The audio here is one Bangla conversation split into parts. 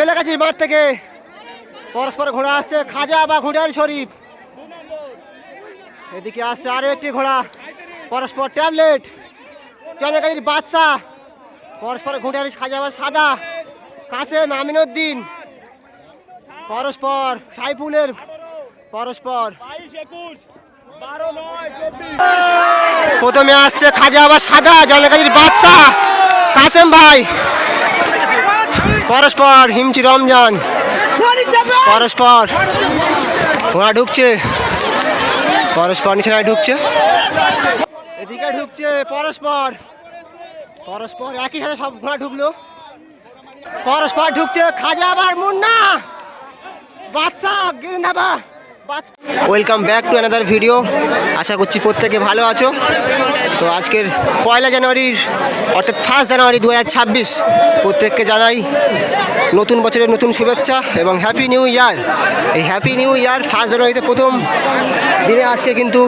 বেলেগাছির মাঠ থেকে। পরস্পর ঘোড়া আসছে, খাজা বা ঘোড়ার শরীফ। এদিকে আসছে আরও একটি ঘোড়া, পরস্পর ট্যাবলেট। চন্দ্রকাজির বাদশাহ পরস্পর ঘোড়ার খাজা বা সাদা। কাসেম আমিনুদ্দিন, পরস্পর সাইফুলের, পরস্পর প্রথমে আসছে খাজা আবার সাদা জনকাজির বাদশাহ কাসেম ভাই। পরস্পর হিমচি রমজান। পরস্পর। ওরা ঢুকছে। পরস্পর নিচে ঢুকছে। এদিকে ঢুকছে পরস্পর। পরস্পর একই সাথে সব ঘোড়া ঢুকলো। পরস্পর ঢুকছে খাজা আবার মুন্না। বাদশাহ গিরিনাবা welcome back to another video আশা করছি প্রত্যেকে ভালো আছো। তো আজকের পয়লা জানুয়ারির, অর্থাৎ ফার্স্ট জানুয়ারি দু হাজার ছাব্বিশ। প্রত্যেককে জানাই নতুন বছরের নতুন শুভেচ্ছা এবং হ্যাপি নিউ ইয়ার এই হ্যাপি নিউ ইয়ার ফার্স্ট জানুয়ারিতে প্রথম দিনে আজকে কিন্তু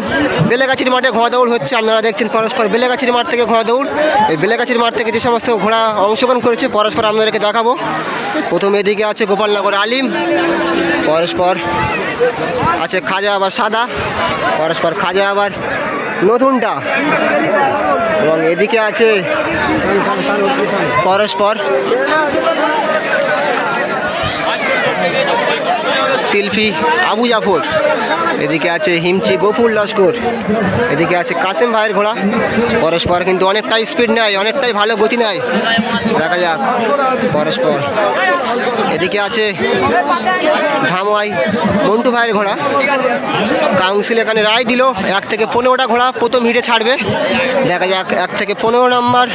বেলেগাছির মাঠে ঘোড়া দৌড় হচ্ছে। আপনারা দেখছেন পরস্পর বেলেগাছির মাঠ থেকে ঘোড়া দৌড় এই বেলেগাছির মাঠ থেকে যে সমস্ত ঘোড়া অংশগ্রহণ করেছে, পরস্পর আপনাদেরকে দেখাবো। প্রথম এদিকে আছে গোপালনগর আলিম। পরস্পর আছে খাজা আবার সাদা, পরস্পর খাজা আবার নতুনটা। এবং এদিকে আছে পরস্পর তিলফি আবু জাফর। এদিকে আছে হিমচি গোপুর লস্কর। এদিকে আছে কাসেম ভাইয়ের ঘোড়া। পরস্পর কিন্তু অনেকটাই স্পিড নেয়, অনেকটাই ভালো গতি নেয়। দেখা যাক পরস্পর। এদিকে আছে ধামোয়াই মন্টু ভাইয়ের ঘোড়া। কাউন্সিল এখানে রায় দিল, এক থেকে পনেরোটা ঘোড়া প্রথম হিটে ছাড়বে। দেখা যাক এক থেকে পনেরো নাম্বার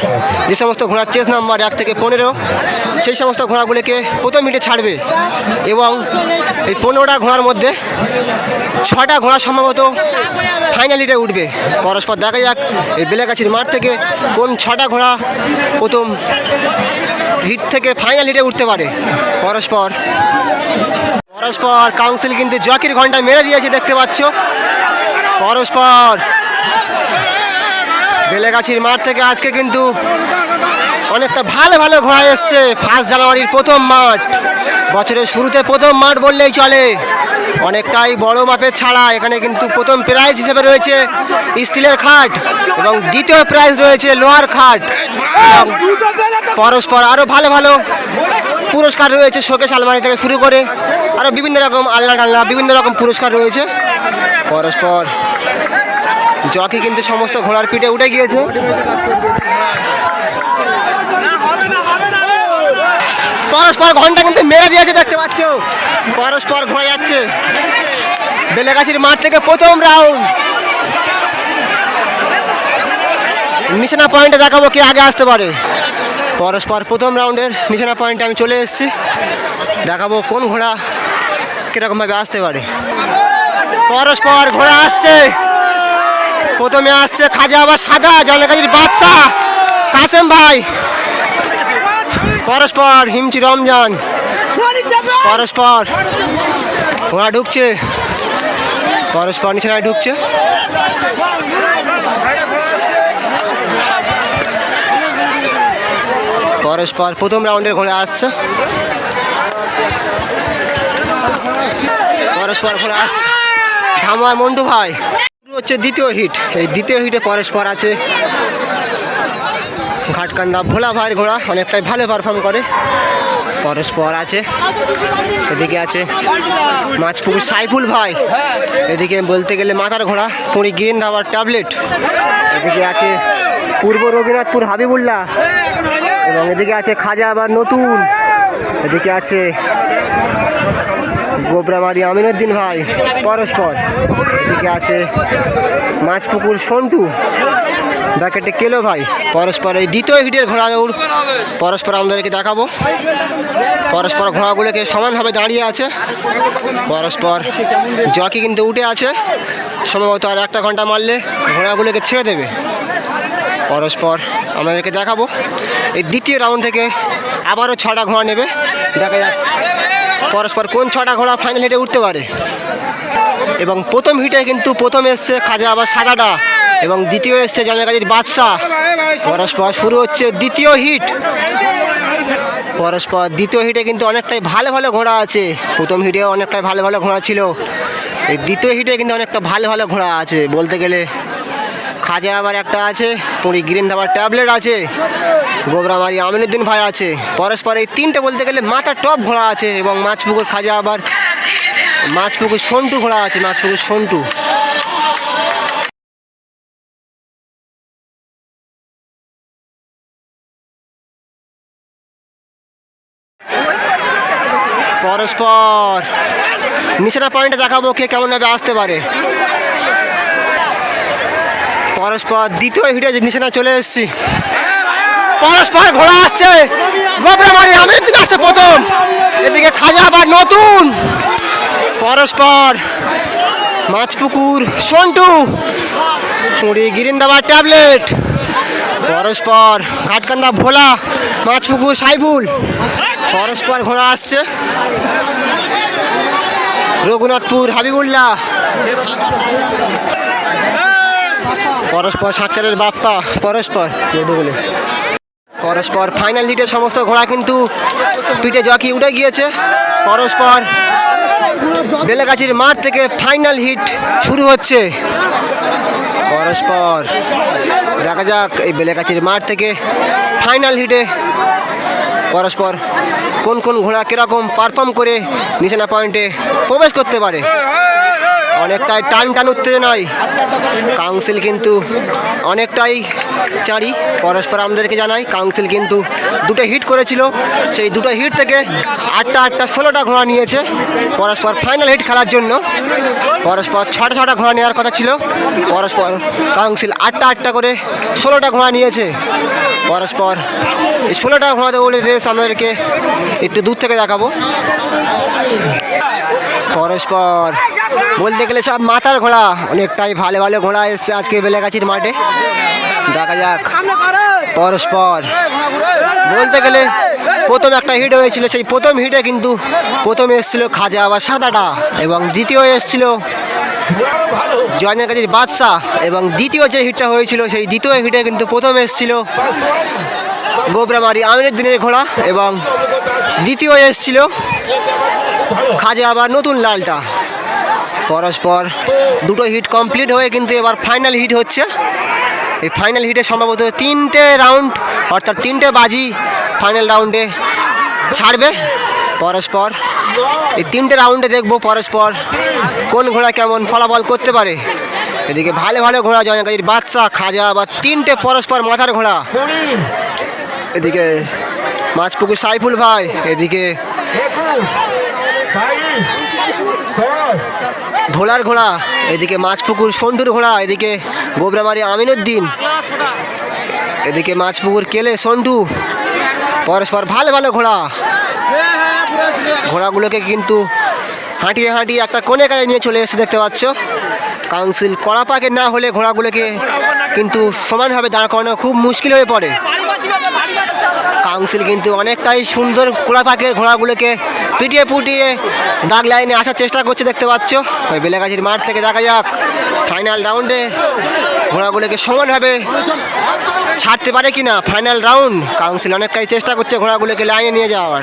যে সমস্ত ঘোড়ার চেস নাম্বার এক থেকে পনেরো, সেই সমস্ত ঘোড়াগুলিকে প্রথম হিটে ছাড়বে। এবং এই পনেরোটা ঘোড়ার মধ্যে ছটা ঘোড়া সম্ভবত ফাইনাল হিটে উঠবে। পরস্পর দেখা যাক এই বেলেগাছির মাঠ থেকে কোন ছটা ঘোড়া প্রথম হিট থেকে ফাইনাল উঠতে পারে। পরস্পর পরস্পর কাউন্সিল কিন্তু জকির ঘণ্টা মেরে দিয়েছে, দেখতে পাচ্ছ। পরস্পর, বেলেগাছির মাঠ থেকে আজকে কিন্তু অনেকটা ভালো ভালো ঘোড়া এসছে। ফার্স্ট জানুয়ারির প্রথম মাঠ, বছরের শুরুতে প্রথম মাঠ বললেই চলে। অনেকটাই বড় মাপের ছাড়া। এখানে কিন্তু প্রথম প্রাইজ হিসেবে রয়েছে স্টিলের খাট এবং দ্বিতীয় প্রাইজ রয়েছে লোহার খাট পরস্পর আরও ভালো ভালো পুরস্কার রয়েছে শোকেশ আলমারি থেকে শুরু করে আরও বিভিন্ন রকম আল্লাহ টাল্লা বিভিন্ন রকম পুরস্কার রয়েছে। পরস্পর জকি কিন্তু সমস্ত ঘোড়ার পিঠে উঠে গিয়েছে। পরস্পর ঘণ্টা কিন্তু মেরে দিয়েছে, দেখতে পাচ্ছ? পরস্পর ঘোরা যাচ্ছে। বেলেগাছির মাঠ থেকে প্রথম রাউন্ড নিশানা পয়েন্টে দেখাবো কে আগে আসতে পারে। পরস্পর প্রথম রাউন্ডের নিশানা পয়েন্টে আমি চলে এসেছি। দেখাবো কোন ঘোড়া কীরকমভাবে আসতে পারে। পরস্পর ঘোড়া আসছে। প্রথমে আসছে খাজা আবার সাদা জনকাজির বাদশাহ কাসেম ভাই। পরস্পর হিমচি রমজান। পরস্পর। ঘোড়া ঢুকছে। পরস্পর নিচে ঢুকছে। পরস্পর প্রথম রাউন্ডের ঘোড়া আসছে। পরস্পর ঘোড়া আসছে। ধামার মন্টু ভাই। হচ্ছে দ্বিতীয় হিট। এই দ্বিতীয় হিটে পরস্পর আছে। ঘাটকান্ডা ভোলা ভাইয়ের ঘোড়া অনেকটাই ভালো পারফর্ম করে। পরস্পর আছে, এদিকে আছে মাছপুকুর সাইফুল ভাই। এদিকে বলতে গেলে মাথার ঘোড়া, পুরী গ্রিন ধাবার ট্যাবলেট এদিকে আছে পূর্ব রঘুনাথপুর হাবিবুল্লাহ। এবং এদিকে আছে খাজা আবার নতুন। এদিকে আছে গোবরামারি আমিনুদ্দিন ভাই, পরস্পর। এদিকে আছে মাছপুকুর সন্টু। ব্যাকেটে কেলো ভাই, পরস্পর এই দ্বিতীয় হিটের ঘোড়া দৌড় পরস্পর আমাদেরকে দেখাবো। পরস্পর ঘোড়াগুলোকে সমানভাবে দাঁড়িয়ে আছে। পরস্পর জকি কিন্তু উঠে আছে। সম্ভবত আর একটা ঘণ্টা মারলে ঘোড়াগুলোকে ছেড়ে দেবে। পরস্পর আমাদেরকে দেখাবো। এই দ্বিতীয় রাউন্ড থেকে আবারও ছটা ঘোড়া নেবে। দেখা যাক পরস্পর কোন ছটা ঘোড়া ফাইনাল হিটে উঠতে পারে? এবং প্রথম হিটে কিন্তু প্রথম এসছে খাজা আবার সাদাটা, এবং দ্বিতীয় এসছে জনকাজির বাদশাহ। পরস্পর শুরু হচ্ছে দ্বিতীয় হিট পরস্পর দ্বিতীয় হিটে কিন্তু অনেকটাই ভালো ভালো ঘোড়া আছে। প্রথম হিটে অনেকটাই ভালো ভালো ঘোড়া ছিল। এই দ্বিতীয় হিটে কিন্তু অনেকটা ভালো ভালো ঘোড়া আছে বলতে গেলে। খাজা আবার একটা আছে, পুরী গ্রিন ধাবার ট্যাবলেট আছে গোবরামারি আমিনুদ্দিন ভাই আছে। পরস্পর এই তিনটে বলতে গেলে মাথার টপ ঘোড়া আছে এবং মাছপুকুর খাজা আবার মাছপুকুর সন্টু ঘোড়া আছে, মাছপুকুর সন্টু। পরস্পর নিশানা পয়েন্টে দেখাবো কে কেমন কেমনভাবে আসতে পারে। পরস্পর দ্বিতীয় হিটে নিশানা চলে এসেছি। পরস্পর ঘোড়া আসছে। গোবরা মারি আমি দিন আসছে প্রথম। এদিকে খাজা আবার নতুন। পরস্পর মাছপুকুর, সন্টু। পুরী গিরিন্দাবার ট্যাবলেট। পরস্পর ঘাটকান্দা ভোলা, মাছপুকুর, সাইফুল। পরস্পর ঘোড়া আসছে। রঘুনাথপুর হাবিবুল্লাহ। পরস্পর সাক্ষরের বাপ্পা পরস্পর। বলে পরস্পর ফাইনাল হিটের সমস্ত ঘোড়া কিন্তু পিঠে জকি উঠে গিয়েছে। পরস্পর বেলেগাছির মাঠ থেকে ফাইনাল হিট শুরু হচ্ছে। পরস্পর দেখা যাক এই বেলেগাছির মাঠ থেকে ফাইনাল হিটে পরস্পর কোন কোন ঘোড়া কীরকম পারফর্ম করে নিশানা পয়েন্টে প্রবেশ করতে পারে। অনেকটাই টান টান উত্তেজনায়। কাউন্সিল কিন্তু অনেকটাই চাঁড়ি। পরস্পর আমাদেরকে জানাই, কাউন্সিল কিন্তু দুটো হিট করেছিল। সেই দুটো হিট থেকে আটটা আটটা ষোলোটা ঘোড়া নিয়েছে। পরস্পর ফাইনাল হিট খেলার জন্য। পরস্পর ছটা ছটা ঘোড়া নেওয়ার কথা ছিল। পরস্পর কাউন্সিল আটটা আটটা করে ষোলোটা ঘোড়া নিয়েছে। পরস্পর ষোলোটা ঘোড়া দৌড়ে রেস আমাদেরকে একটু দূর থেকে দেখাবো। পরস্পর বলতে গেলে সব মাথার ঘোড়া, অনেকটাই ভালো ভালো ঘোড়া এসছে আজকে বেলেগাছির মাঠে। দেখা যাক। পরস্পর। বলতে গেলে প্রথম একটা হিট হয়েছিল, সেই প্রথম হিটে কিন্তু প্রথম এসেছিল খাজা বা সাদাটা এবং দ্বিতীয় এসেছিল জয়নের কাজের বাদশাহ এবং দ্বিতীয় যে হিটটা হয়েছিল, সেই দ্বিতীয় হিটে কিন্তু প্রথম এসেছিল গোবরামারি আমিনুদ্দিনের ঘোড়া এবং দ্বিতীয় এসেছিল খাজা আবার নতুন লালটা। পরস্পর দুটো হিট কমপ্লিট হয়ে কিন্তু এবার ফাইনাল হিট হচ্ছে। এই ফাইনাল হিটে সম্ভবত তিনটে রাউন্ড অর্থাৎ তিনটে বাজি ফাইনাল রাউন্ডে ছাড়বে পরস্পর। এই তিনটে রাউন্ডে দেখব পরস্পর কোন ঘোড়া কেমন ফলাফল করতে পারে। এদিকে ভালো ভালো ঘোড়া জয়নকাজির বাচ্চা খাজা বা তিনটে পরস্পর মাথার ঘোড়া। এদিকে মাছপুকুর সাইফুল ভাই, এদিকে ভোলার ঘোড়া, এদিকে মাছপুকুর সন্টুর ঘোড়া, এদিকে গোবরামারি আমিনুদ্দিন, এদিকে মাছপুকুর কেলে সন্টু পরস্পর ভালো ভালো ঘোড়া। ঘোড়াগুলোকে কিন্তু হাঁটিয়ে হাঁটিয়ে একটা কোণে কাজে নিয়ে চলে এসে দেখতে পাচ্ছ। কাউন্সিল কড়া পাকে না হলে ঘোড়াগুলোকে কিন্তু সমানভাবে দাঁড় করানো খুব মুশকিল হয়ে পড়ে। কাউন্সিল কিন্তু অনেকটাই সুন্দর কোড়া পাকের ঘোড়াগুলোকে পিটিয়ে পুটিয়ে দাগ লাইনে আসার চেষ্টা করছে, দেখতে পাচ্ছ। ওই বেলেগাছির মাঠ থেকে দেখা যাক ফাইনাল রাউন্ডে ঘোড়াগুলোকে সমানভাবে ছাড়তে পারে কি না ফাইনাল রাউন্ড কাউন্সিল অনেকটাই চেষ্টা করছে ঘোড়াগুলোকে লাইনে নিয়ে যাওয়ার।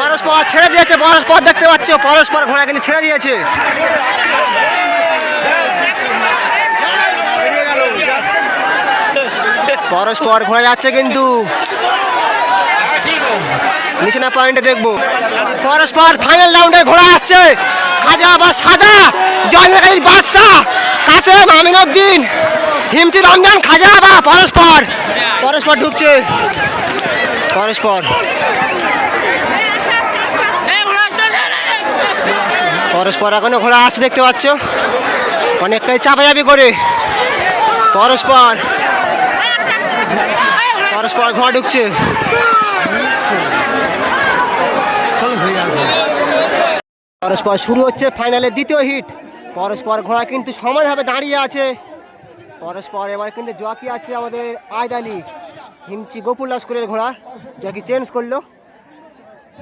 পরস্পর ছেড়ে দিয়েছে, পরস্পর দেখতে পাচ্ছ, পরস্পর ঘোড়া কিন্তু ছেড়ে দিয়েছে। পরস্পর ঘোরা যাচ্ছে কিন্তু নিশানা পয়েন্টে দেখব। পরস্পর ফাইনাল রাউন্ডে ঘোড়া আসছে। খাজা আবার সাদা জয়নগরীর বাদশাহ, কাসেম আমিনুদ্দিন হিমচি রমজান খাজা বা পরস্পর। পরস্পর ঢুকছে। পরস্পর। পরস্পর এখনও ঘোড়া আসছে, দেখতে পাচ্ছ? অনেকটাই চাপাচাপি করে। পরস্পর। পরস্পর ঘোড়া ঢুকছে। পরস্পর শুরু হচ্ছে ফাইনালের দ্বিতীয় হিট। পরস্পর ঘোড়া কিন্তু সমানভাবে দাঁড়িয়ে আছে। পরস্পর এবার কিন্তু জকি আছে আমাদের আয়দ আলী, হিমচি গোপুল লস্করের ঘোড়া। জকি চেঞ্জ করল।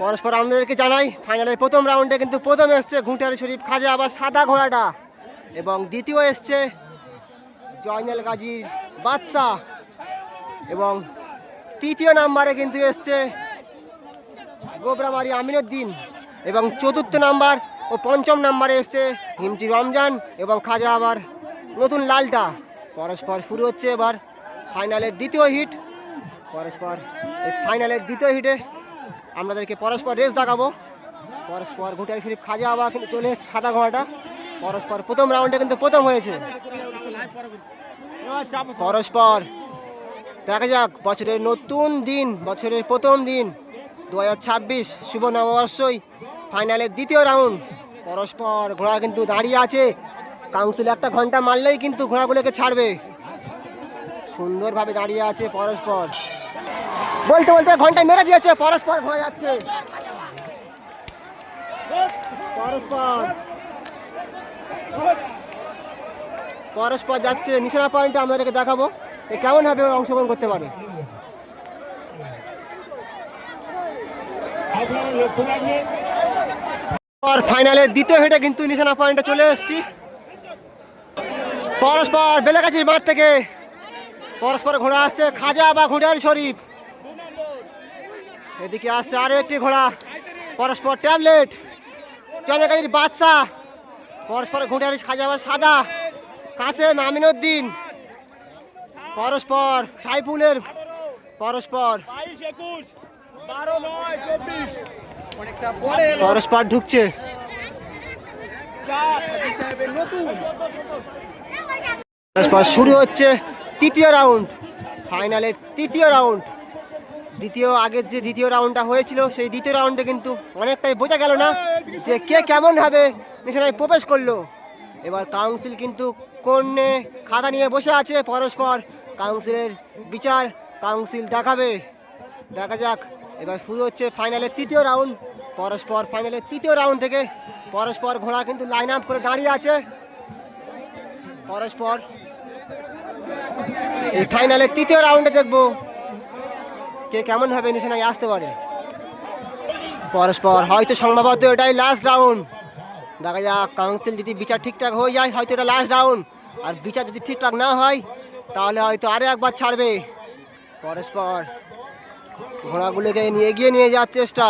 পরস্পর আমাদেরকে জানাই, ফাইনালের প্রথম রাউন্ডে কিন্তু প্রথম এসছে ঘুঁটারি শরীফ খাজা, আবার সাদা ঘোড়াটা। এবং দ্বিতীয় এসছে জয়নাল গাজীর বাদশাহ। এবং তৃতীয় নাম্বারে কিন্তু এসছে গোবরামারি আমিনুদ্দিন। এবং চতুর্থ নাম্বার ও পঞ্চম নাম্বারে এসছে হিমচি রমজান এবং খাজা আবার নতুন লালটা। পরস্পর শুরু হচ্ছে এবার ফাইনালের দ্বিতীয় হিট। পরস্পর এই ফাইনালের দ্বিতীয় হিটে আপনাদেরকে পরস্পর রেস দেখাবো। পরস্পর ঘুটাই শরীফ খাজা আবার কিন্তু চলে এসছে সাদা ঘোড়াটা। পরস্পর প্রথম রাউন্ডে কিন্তু প্রথম হয়েছে। পরস্পর দেখা যাক, বছরের নতুন দিন, বছরের প্রথম দিন দু হাজার ছাব্বিশ শুভ নববর্ষই ফাইনালের দ্বিতীয় রাউন্ড। পরস্পর ঘোড়া কিন্তু দাঁড়িয়ে আছে। কাউন্সিল একটা ঘণ্টা মারলেই কিন্তু ঘোড়াগুলোকে ছাড়বে। সুন্দরভাবে দাঁড়িয়ে আছে পরস্পর। বলতে বলতে ঘণ্টা মেরে দিয়েছে, পরস্পর ঘোড়া যাচ্ছে। পরস্পর। পরস্পর যাচ্ছে, নিশানা পয়েন্টে আমাদেরকে দেখাবো এ কেমন ভাবে অংশগ্রহণ করতে পারে। আর ফাইনালের দ্বিতীয় হেটে কিন্তু নিশানা পয়েন্টে চলে এসেছি। পরস্পর বেলাগাছির মাঠ থেকে পরস্পর ঘোড়া আসছে খাজা বা ঘোড়ার শরীফ। এদিকে আসছে আরও একটি ঘোড়া, পরস্পর ট্যাবলেট চন্দ্রকাজির বাদশাহ, পরস্পর ঘোড়ার খাজা বা সাদা, কাসেম আমিনুদ্দিন, পরস্পর সাইফুলের, পরস্পর চব্বিশ পরস্পর ঢুকছে। শুরু হচ্ছে তৃতীয় রাউন্ড। ফাইনালে তৃতীয় রাউন্ড। দ্বিতীয়, আগের যে দ্বিতীয় রাউন্ডটা হয়েছিল, সেই দ্বিতীয় রাউন্ডে কিন্তু অনেকটাই বোঝা গেল না যে কে কেমনভাবে নিশানায় প্রবেশ করল। এবার কাউন্সিল কিন্তু কোণে খাতা নিয়ে বসে আছে পরস্পর। কাউন্সিলের বিচার, কাউন্সিল দেখাবে। দেখা যাক এবার শুরু হচ্ছে ফাইনালের তৃতীয় রাউন্ড। পরস্পর ফাইনালের তৃতীয় রাউন্ড থেকে পরস্পর ঘোড়া কিন্তু লাইন আপ করে দাঁড়িয়ে আছে। পরস্পর এই ফাইনালের তৃতীয় রাউন্ডে দেখব কে কেমন ভাবে নিশানায় আসতে পারে। পরস্পর হয়তো সম্ভবত এটাই লাস্ট রাউন্ড দেখা যাক কাউন্সিল যদি বিচার ঠিকঠাক হয়ে যায়, হয়তো এটা লাস্ট রাউন্ড আর বিচার যদি ঠিকঠাক না হয়, তাহলে হয়তো আরও একবার ছাড়বে। পরস্পর ঘোড়াগুলোকে নিয়ে এগিয়ে নিয়ে যাওয়ার চেষ্টা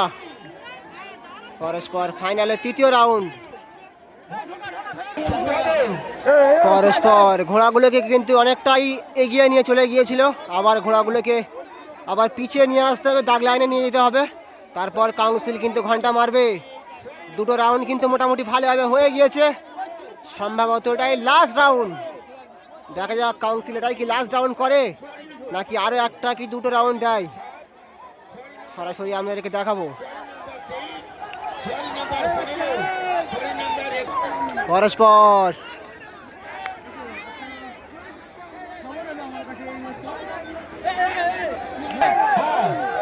পরস্পর ফাইনালের তৃতীয় রাউন্ড পরস্পর ঘোড়াগুলোকে কিন্তু অনেকটাই এগিয়ে নিয়ে চলে গিয়েছিল। আবার ঘোড়াগুলোকে আবার পিছিয়ে নিয়ে আসতে হবে, দাগ লাইনে নিয়ে যেতে হবে। তারপর কাউন্সিল কিন্তু ঘণ্টা মারবে। দুটো রাউন্ড কিন্তু মোটামুটি ভালোভাবে হয়ে গিয়েছে। সম্ভবত এটাই লাস্ট রাউন্ড দেখা যাক কাউন্সিল এটাই কি লাস্ট রাউন্ড করে, নাকি আরও একটা কি দুটো রাউন্ড দেয়। সরাসরি আমি এদেরকে দেখাবো। পরস্পর।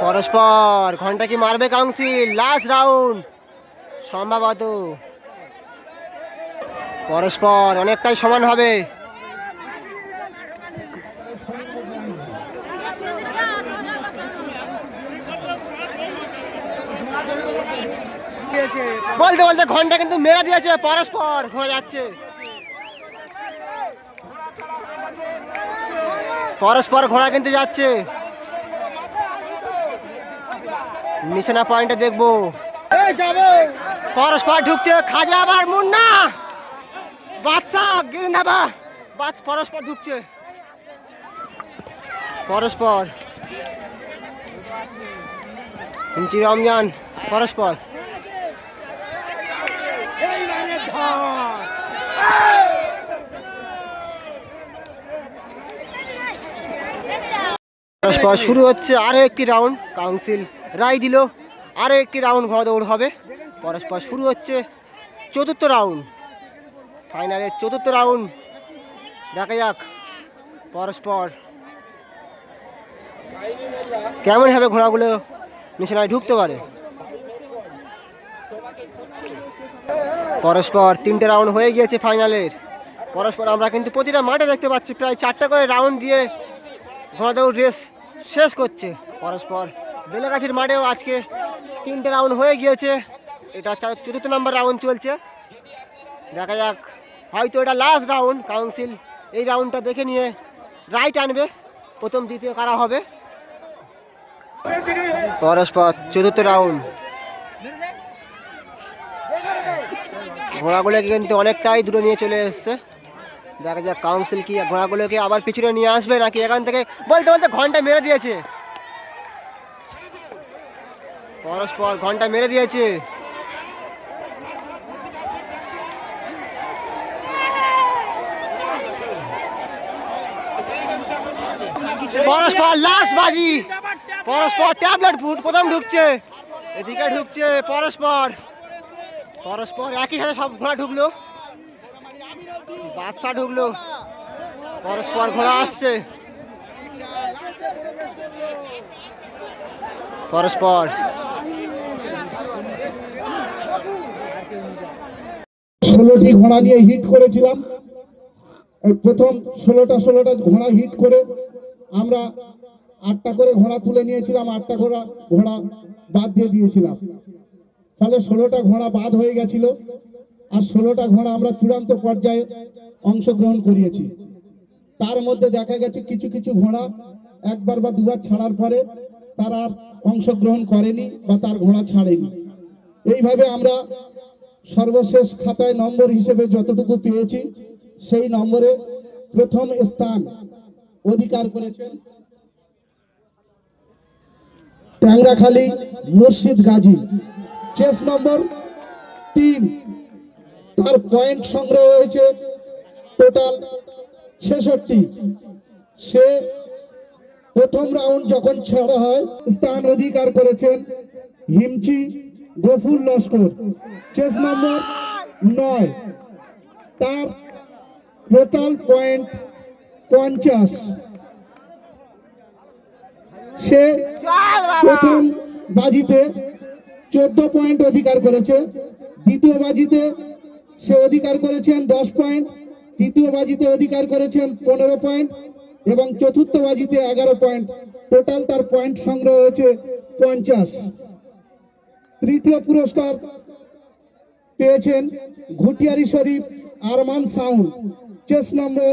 পরস্পর। ঘণ্টা কি মারবে কাউন্সিল? লাস্ট রাউন্ড সম্ভবত। পরস্পর, অনেকটাই সমান হবে। বলতে বলতে ঘণ্টা কিন্তু মেরে দিয়েছে, পরস্পর ঘোরা যাচ্ছে। পরস্পর ঘোড়া কিন্তু যাচ্ছে। নিশানা পয়েন্টে দেখব। পরস্পর ঢুকছে খাজা আবার মুন্না। বাদশা গিরিন্দাবা বাদ, পরস্পর ঢুকছে। পরস্পর। রমজান। পরস্পর। পরস্পর শুরু হচ্ছে আরও একটি রাউন্ড, কাউন্সিল রায় দিল আরও একটি রাউন্ড ঘোড়া দৌড় হবে। পরস্পর শুরু হচ্ছে চতুর্থ রাউন্ড, ফাইনালের চতুর্থ রাউন্ড। দেখা যাক পরস্পর কেমনভাবে ঘোড়াগুলো নিশানায় ঢুকতে পারে। পরস্পর তিনটে রাউন্ড হয়ে গিয়েছে ফাইনালের পরস্পর আমরা কিন্তু প্রতিটা মাঠে দেখতে পাচ্ছি, প্রায় চারটা করে রাউন্ড দিয়ে ঘোড়া দৌড় রেস শেষ করছে। পরস্পর বেলেগাছির মাঠেও আজকে তিনটে রাউন্ড হয়ে গিয়েছে। এটা চতুর্থ নম্বর রাউন্ড চলছে। দেখা যাক, হয়তো এটা লাস্ট রাউন্ড কাউন্সিল এই রাউন্ডটা দেখে নিয়ে রাইট আনবে, প্রথম, দ্বিতীয় কারা হবে। পরস্পর চতুর্থ রাউন্ড ঘোড়াগুলোকে কিন্তু অনেকটাই দূরে নিয়ে চলে এসছে। দেখা যাক কাউন্সিল কি ঘোড়াগুলোকে আবার পিছনে নিয়ে আসবে নাকি এখান থেকে বলতে বলতে ঘণ্টা মেরে দিয়েছে। পরস্পর ঘণ্টা মেরে দিয়েছে। পরস্পর লাস্ট বাজি, পরস্পর ট্যাবলেট ফুট, প্রথম ঢুকছে, এদিকে ঢুকছে পরস্পর। পরস্পর একই সাথে সব ঘোড়া ঢুকলো। বাচ্চা ঢুকলো। পরস্পর ঘোড়া আসছে। পরস্পর। ষোলোটি ঘোড়া নিয়ে হিট করেছিলাম। প্রথম ষোলোটা ষোলোটা ঘোড়া হিট করে আমরা আটটা করে ঘোড়া তুলে নিয়েছিলাম, আটটা ঘোড়া ঘোড়া বাদ দিয়ে দিয়েছিলাম। ফলে ষোলোটা ঘোড়া বাদ হয়ে গেছিল। আর ষোলোটা ঘোড়া আমরা চূড়ান্ত পর্যায়ে অংশগ্রহণ করিয়েছি। তার মধ্যে দেখা গেছে কিছু কিছু ঘোড়া একবার বা দুবার ছাড়ার পরে তার আর অংশগ্রহণ করেনি বা তার ঘোড়া ছাড়েনি। এইভাবে আমরা সর্বশেষ খাতায় নম্বর হিসেবে যতটুকু পেয়েছি, সেই নম্বরে প্রথম স্থান অধিকার করেছেন ট্যাংরাখালী মুর্শিদ গাজী। চেস নম্বর তিন। তার পয়েন্ট সংগ্রহ হয়েছে টোটাল ছেষট্টি। সে প্রথম রাউন্ড যখন ছাড়া হয় স্থান অধিকার করেছেন হিমচি গফুর লস্কর। চেস নম্বর নয়। তার টোটাল পয়েন্ট পঞ্চাশ। সে প্রথম বাজিতে চোদ্দ পয়েন্ট অধিকার করেছে। দ্বিতীয় বাজিতে সে অধিকার করেছেন দশ পয়েন্ট। তৃতীয় বাজিতে অধিকার করেছেন পনেরো পয়েন্ট এবং চতুর্থ বাজিতে এগারো পয়েন্ট। টোটাল তার পয়েন্ট সংগ্রহ হয়েছে পঞ্চাশ। তৃতীয় পুরস্কার পেয়েছেন ঘুটিয়ারি শরীফ আরমান সাউন্ড চেস নম্বর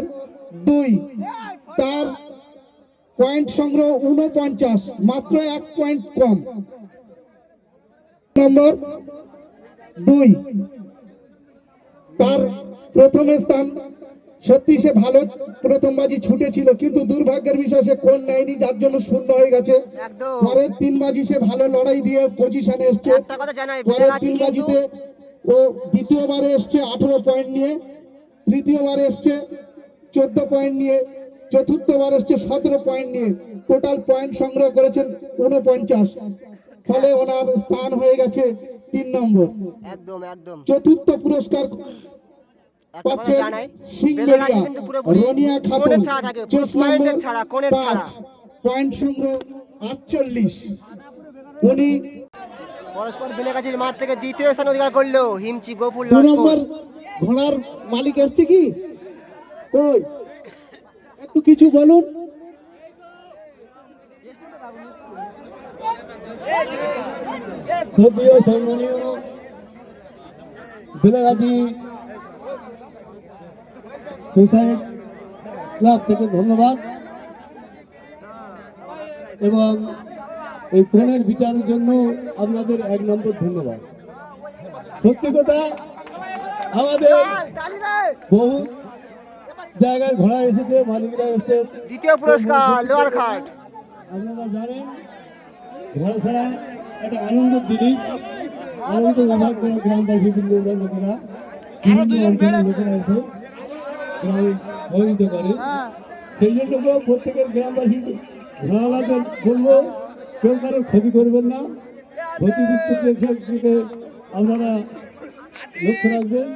দুই। তার পয়েন্ট সংগ্রহ উনপঞ্চাশ মাত্র এক পয়েন্ট কম। নম্বর দুই। তার প্রথম স্থান সত্যি সে ভালো প্রথম বাজি ছুটেছিল কিন্তু দুর্ভাগ্যের বিষয় সে কোন নেয়নি যার জন্য শূন্য হয়ে গেছে। পরের তিন বাজি সে ভালো লড়াই দিয়ে পজিশনে এসছে। পরের তিন বাজিতে ও দ্বিতীয়বারে এসছে আঠেরো পয়েন্ট নিয়ে তৃতীয়বার এসছে চোদ্দ পয়েন্ট নিয়ে চতুর্থবার এসছে সতেরো পয়েন্ট নিয়ে। টোটাল পয়েন্ট সংগ্রহ করেছেন উনপঞ্চাশ ফলে ওনার স্থান হয়ে গেছে তিন নম্বর। একদম একদম। চতুর্থ পুরস্কার পাচ্ছেন পুরোপুরি রনিয়া খাতুন পয়েন্টের নম্বর পাঁচ পয়েন্ট সংগ্রহ আটচল্লিশ। উনি পরস্পর বেলেগাছির মাঠ থেকে দ্বিতীয় স্থান অধিকার করল হিমচি লস্কর নম্বর ঘোড়ার মালিক এসছে কি? ওই একটু কিছু বলুন। শ্রদ্ধেয় সম্মানীয় বেলাগাছি সুইসাইড ক্লাব থেকে ধন্যবাদ। এবং এই ফোনের বিচারের জন্য আপনাদের এক নম্বর ধন্যবাদ। সত্যি কথা আমাদের বহু জায়গায় ঘোড়া এসেছে মালিকরা এসেছে। দ্বিতীয় পুরস্কার লোয়ার খাট। আপনারা জানেন ঘোড়া ছাড়া একটা আনন্দের জিনিস আনন্দ করে গ্রামবাসী লোকেরা বিভিন্ন অঞ্চলের লোকেরা এসে গ্রামে সহযোগিতা করে। সেই জন্য তো প্রত্যেকের গ্রামবাসী ঘোড়াওয়ালাকে বলব কেউ কারও ক্ষতি করবেন না। ক্ষতি দিক থেকে আপনারা লক্ষ্য রাখবেন।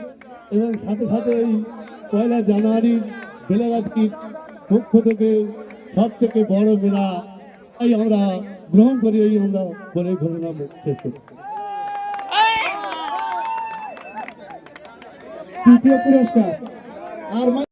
এবং সাথে সাথে এই পয়লা জানুয়ারি বেলাগাছির পক্ষ থেকে সব থেকে বড় মেলা এই আমরা গ্রহণ করি এই আমরা বলে ঘটনা শেষ করি তৃতীয় পুরস্কার আর